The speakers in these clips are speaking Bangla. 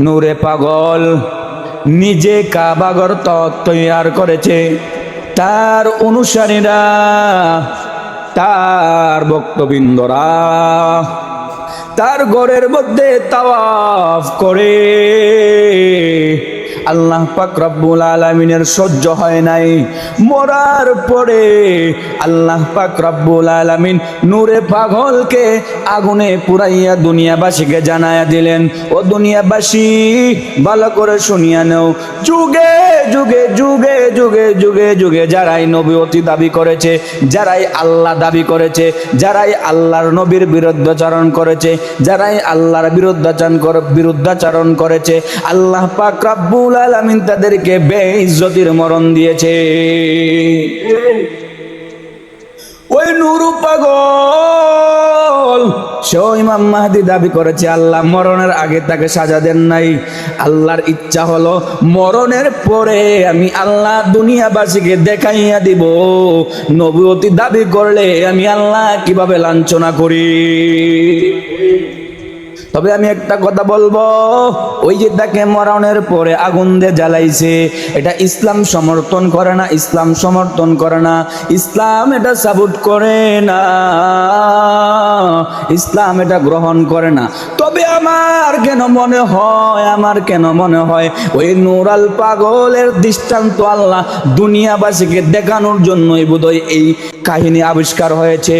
নূরে পাগল। নিজে কাবাগর তৈয়ার করেছে। তার অনুসারীরা, তার ভক্তবৃন্দরা, তার ঘরের মধ্যে তাওয়াফ করে। আল্লাহ পাক রব্বুল আলামিনের সহ্য হয় নাই। মরার পরে আল্লাহ পাক রব্বুল আলামিন নূরে পাগলকে আগুনে পুরাইয়া দুনিয়াবাসীকে জানায়া দিলেন, ও দুনিয়াবাসী, ভালো করে শুনিয়া নেও। যুগে যুগে যুগে যুগে যুগে যুগে যারাই নবী অতি দাবি করেছে, যারাই আল্লাহ দাবি করেছে, যারাই আল্লাহর নবীর বিরুদ্ধাচরণ করেছে, যারাই আল্লাহর বিরুদ্ধাচরণ বিরুদ্ধাচরণ করেছে, আল্লাহ পাক রব্বুল আলামিন তাদেরকে বেইজ্জতির মরণ দিয়েছে। ওই নুরু পাগল, সেও ইমাম মাহাদি দাবি করেছে, আল্লাহ মরণের আগে তাকে সাজা দেন নাই। আল্লাহর ইচ্ছা হলো, মরণের পরে আমি আল্লাহ দুনিয়াবাসীকে দেখাইয়া দিব। নবুয়তি দাবি করলে আমি আল্লাহ কীভাবে লাঞ্ছনা করি? তবে আমি একটা কথা বলব, ওই যে তাকে মরণের পরে আগুন দিয়ে জ্বালাইছে, এটা ইসলাম সমর্থন করে না, ইসলাম সমর্থন করে না, ইসলাম এটা সাপোর্ট করে না, ইসলাম এটা গ্রহণ করে না। তবে আমার কেন মনে হয়, আমার কেন মনে হয়, ওই নুরাল পাগলের দৃষ্টান্ত আল্লাহ দুনিয়াবাসীকে দেখানোর জন্যই বোধহয় এই কাহিনী আবিষ্কার হয়েছে।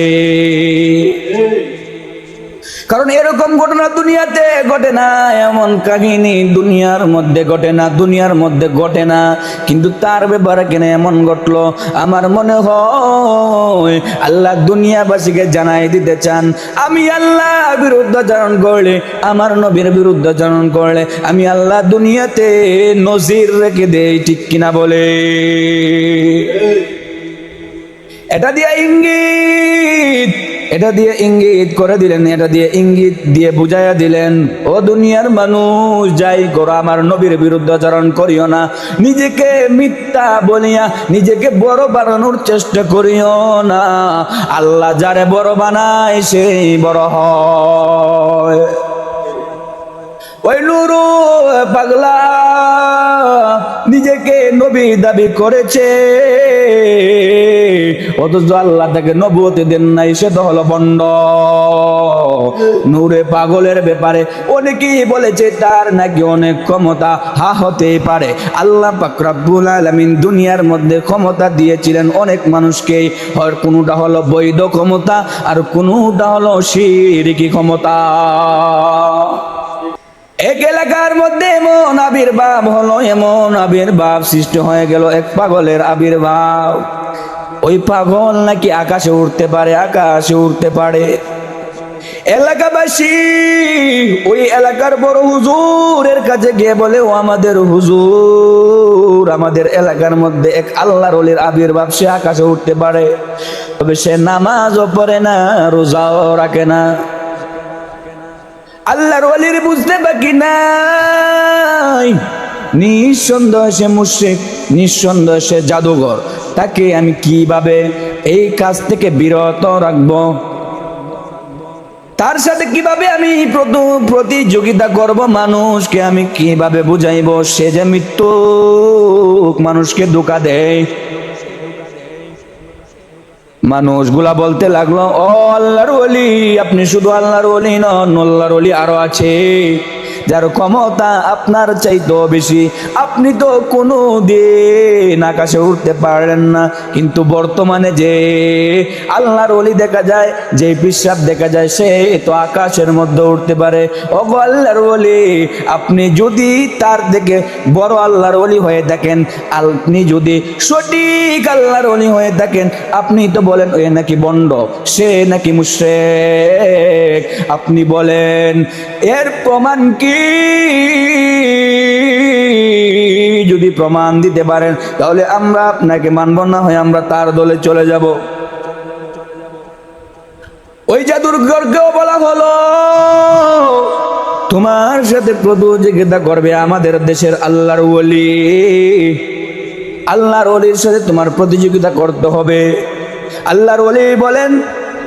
কারণ এরকম ঘটনা দুনিয়াতে ঘটে না, এমন কাহিনী দুনিয়ার মধ্যে ঘটে না, দুনিয়ার মধ্যে ঘটে না। কিন্তু তার ব্যাপারে কেন এমন ঘটলো? আমার মনে হয় আল্লাহ দুনিয়াবাসীকে জানাই দিতে চান। আমি আল্লাহ বিরুদ্ধাচরণ করলে, আমার নবীর বিরুদ্ধাচরণ করলে, আমি আল্লাহ দুনিয়াতে নজির রেখে দেই, ঠিক কিনা বলে? এটা দিয়ে ইঙ্গিত। এটা দিয়ে ইঙ্গিত করে দিলেন, এটা দিয়ে ইঙ্গিত দিয়ে বুঝাইয়া দিলেন, ও দুনিয়ার মানুষ, যাই করো আমার নবীর বিরুদ্ধে আচরণ করিও না। নিজেকে মিথ্যা বলিয়া নিজেকে বড় বানানোর চেষ্টা করিও না। আল্লাহ যারে বড় বানায়, সেই বড় হয়। নবী দাবি করেছে। অথচ আল্লাহ তাকে নবুয়তে দেন নাই, সে তো হলো বন্ড। নূরে পাগলের ব্যাপারে অনেকেই বলেছে, তার নাকি অনেক ক্ষমতা, হা হতেই পারে। আল্লাহ পাক রব্বুল আলামিন দুনিয়ার মধ্যে ক্ষমতা দিয়েছিলেন অনেক মানুষকে হয় কোনোটা হলো বৈধ ক্ষমতা, আর কোনোটা হলো শিরকি ক্ষমতা। এক এলাকার মধ্যে এমন আবির্ভাব হলো, এমন আবির্ভাব সৃষ্টি হয়ে গেল এক পাগলের আবির্ভাব ওই পাগল নাকি আকাশে উঠতে পারে, আকাশে উঠতে পারে। এলাকাবাসী, ওই এলাকার বড় হুজুরের কাছে গিয়ে বলে, ও আমাদের হুজুর, আমাদের এলাকার মধ্যে এক আল্লাহর অলির আবির্ভাব সে আকাশে উঠতে পারে। তবে সে নামাজও পড়ে না, রোজাও রাখে না। আল্লাহর ওলির বুঝতে বাকি নাই। নিঃসন্দেহ সে মুশ্রিক, নিঃসন্দেহ সে জাদুঘর। তাকে আমি কীভাবে এই কাজ থেকে বিরত রাখব? তার সাথে কীভাবে আমি প্রত- প্রতিযোগিতা করব মানুষকে আমি কীভাবে বুঝাইব? সে যে মৃত্যু মানুষকে ধোকা দেয়। মানুষগুলা বলতে লাগল, ও আল্লাহর ওলি, আপনি শুধু আল্লাহর ওলি নন, আল্লাহর ওলি আরও আছে। যার ক্ষমতা আপনার চাইতো বেশি। আপনি তো কোনো দিন আকাশে উঠতে পারেন না। কিন্তু বর্তমানে যে আল্লাহর ওলি দেখা যায়, যে পিসাব দেখা যায়, সে তো আকাশের মধ্যে উঠতে পারে। ও আল্লাহর ওলি, আপনি যদি তার থেকে বড় আল্লাহর ওলি হয়ে থাকেন, আপনি যদি সঠিক আল্লাহর ওলি হয়ে থাকেন, আপনি তো বলেন, এ নাকি বন্ড, সে নাকি মুশেক আপনি বলেন, এর প্রমাণ কি? যদি প্রমাণ দিতে পারেন, তাহলে আমরা আপনাকে মানব না হয়ে আমরা তার দলে চলে যাব। ওই জাদুরগরকেও বলা হলো, তোমার সাথে প্রতিযোগিতা করবে আমাদের দেশের আল্লাহর ওলি। আল্লাহর ওলির সাথে তোমার প্রতিযোগিতা করতে হবে। আল্লাহর ওলি বলেন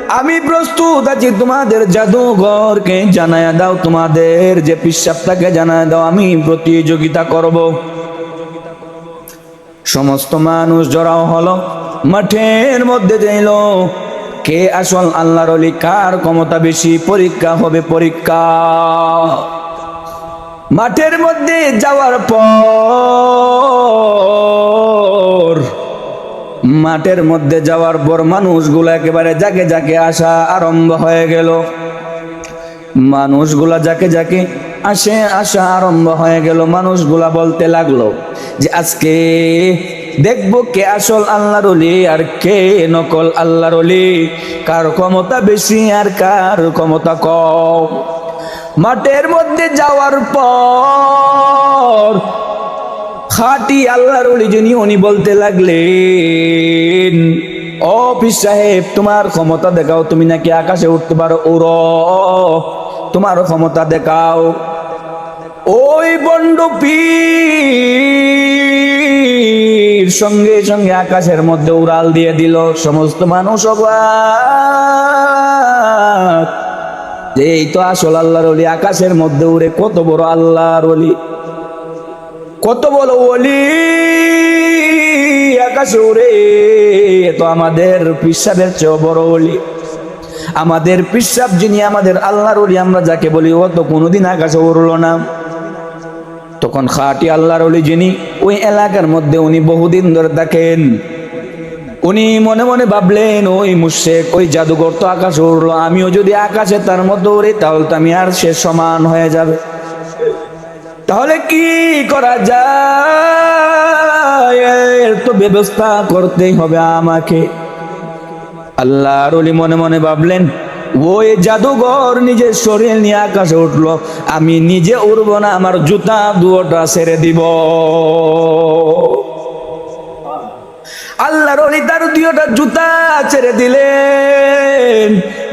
আমি প্রস্তুত আছি তোমাদের জাদুঘরকে জানায় দাও, তোমাদের যে পিসাবটাকে জানায় দাও, আমি প্রতিযোগিতা করব। সমস্ত মানুষ জড়াও হলো, মাঠের মধ্যে যাইল কে আসল আল্লাহর অলি, কার ক্ষমতা বেশি, পরীক্ষা হবে পরীক্ষা। মাঠের মধ্যে যাওয়ার পর মাঠের মধ্যে যাওয়ার পর মানুষগুলো একেবারে যাকে যাকে আসা আরম্ভ হয়ে গেল। মানুষগুলা যাকে যাকে আসে, আসা আরম্ভ হয়ে গেল। মানুষগুলা বলতে লাগল যে, আজকে দেখব কে আসল আল্লাহর অলি আর কে নকল আল্লাহর অলি কার ক্ষমতা বেশি আর কার ক্ষমতা কম। মাঠের মধ্যে যাওয়ার পর খাটি আল্লাহর অলি যিনি, উনি বলতে লাগলেন, ও পিস সাহেব, তোমার ক্ষমতা দেখাও, তুমি নাকি আকাশে উঠতে পারো ওর তোমার ক্ষমতা দেখাও। ওই বন্ড পীর সঙ্গে সঙ্গে আকাশের মধ্যে উড়াল দিয়ে দিল, সমস্ত মানুষ এই তো আসল আল্লাহর অলি আকাশের মধ্যে উড়ে কত বড় আল্লাহর অলি কত বড় অলি আকাশে এ তো আমাদের পিসাবের চেয়েও বড় অলি আমাদের পিসাব যিনি, আমাদের আল্লাহর অলি আমরা যাকে বলি, ও তো কোনোদিন আকাশে উড়লো না। তখন খাটি আল্লাহর অলি যিনি, ওই এলাকার মধ্যে উনি বহুদিন ধরে থাকেন। উনি মনে মনে ভাবলেন, ওই মুশেক ওই জাদুঘর তো আকাশে উড়লো, আমিও যদি আকাশে তার মধ্যে উড়ি, তাহলে তো আমি আর সে সমান হয়ে যাবে। তাহলে কি করা যায়? তো ব্যবস্থা করতেই হবে আমাকে। আল্লাহ রলি মনে মনে ভাবলেন, ওই জাদুঘর নিজের শরীর নিয়ে আকাশে উঠল, আমি নিজে উড়ব না, আমার জুতা দুটা ছেড়ে দিব। আল্লাহর অলি তার দুইটা জুতা ছেড়ে দিলেন।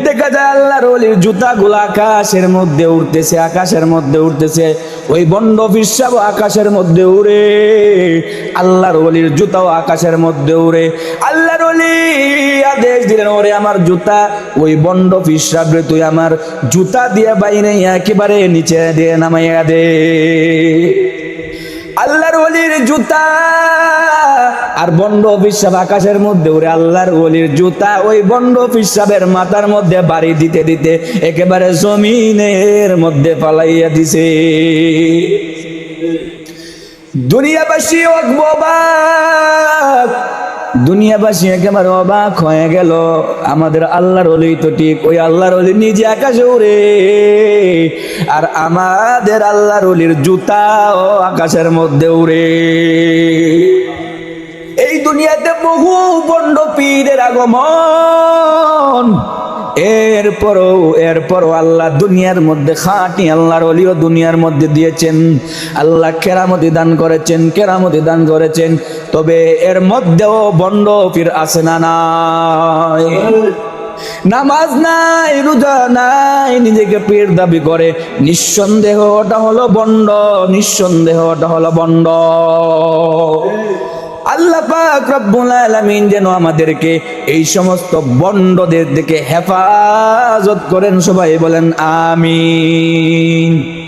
দেখা যায় আল্লাহর অলির জুতা গুলো আকাশের মধ্যে উঠতেছে আকাশের মধ্যে উঠতেছে ওই বন্ড ফিসাব আকাশের মধ্যে উড়ে। আল্লাহর অলির জুতাও আকাশের মধ্যে উড়ে। আল্লাহর অলি আদেশ দিলেন, ওরে আমার জুতা, ওই বন্ড ফিসাবরে তুই আমার জুতা দিয়ে বাইরে একেবারে নিচে দিয়ে নামাইয়া দে। আল্লাহর ওলির জুতা। আর বন্ড পিসাব আকাশের মধ্যে ওরে আল্লাহর ওলির জুতা। ওই বন্ড পিসাবের মাথার মধ্যে বাড়ি দিতে দিতে একেবারে জমিনের মধ্যে পালাইয়া দিছে। দুনিয়াবাসী অবাক দুনিয়াবাসী একেবারে অবাক হয়ে গেল। আমাদের আল্লাহর অলি তো ঠিক, ওই আল্লাহর অলি নিজে আকাশে উড়ে। আর আমাদের আল্লাহর অলির জুতাও আকাশের মধ্যে উড়ে। এই দুনিয়াতে বহু বন্ড পীরের আগমন। এরপরও এরপরও আল্লাহ দুনিয়ার মধ্যে খাঁটি আল্লাহর অলিও দুনিয়ার মধ্যে দিয়েছেন। আল্লাহ কেরামতি দান করেছেন, কেরামতি দান করেছেন। তবে এর মধ্যেও বন্ড ফির আছে না নাই। নামাজ নাই, রোজা নাই, নিজেকে পীর দাবি করে। নিঃসন্দেহ ওটা হলো বন্ড, নিঃসন্দেহ ওটা হলো বন্ড। আল্লাহ পাক রব্বুল আলামিন যেন আমাদেরকে এই সমস্ত বন্ডদের দিকে হেফাজত করেন। সবাই বলেন, আমিন।